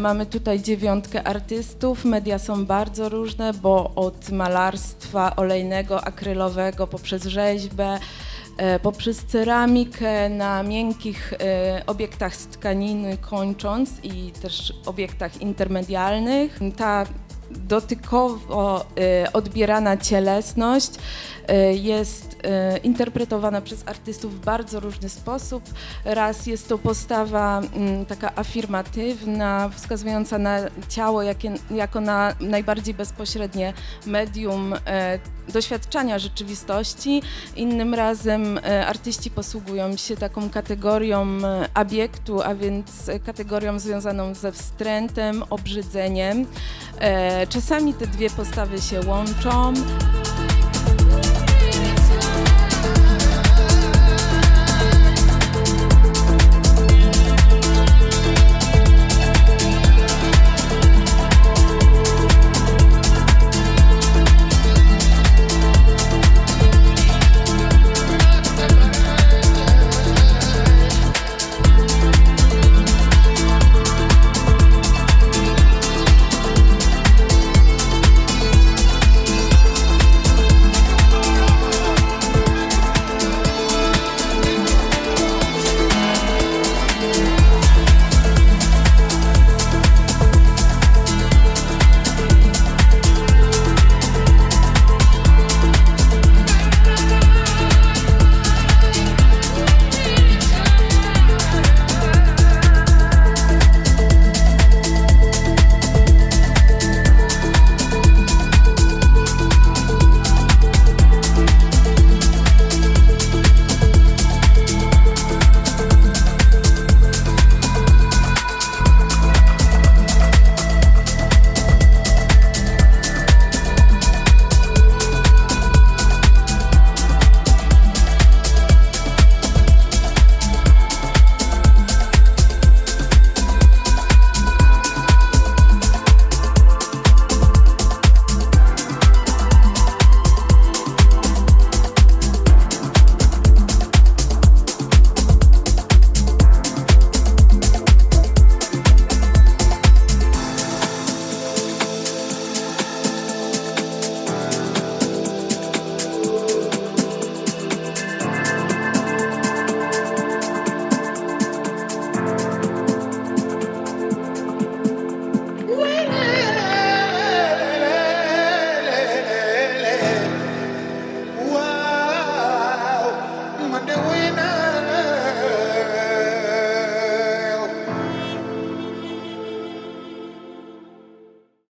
Mamy tutaj dziewiątkę artystów. Media są bardzo różne, bo od malarstwa olejnego, akrylowego, poprzez rzeźbę, e, poprzez ceramikę na miękkich e, obiektach z tkaniny kończąc i też obiektach intermedialnych. Ta dotykowo e, odbierana cielesność e, jest e, interpretowana przez artystów w bardzo różny sposób. Raz jest to postawa mm, taka afirmatywna, wskazująca na ciało jako na najbardziej bezpośrednie medium doświadczania rzeczywistości. Innym razem artyści posługują się taką kategorią obiektu, a więc kategorią związaną ze wstrętem, obrzydzeniem. E, Czasami te dwie postawy się łączą.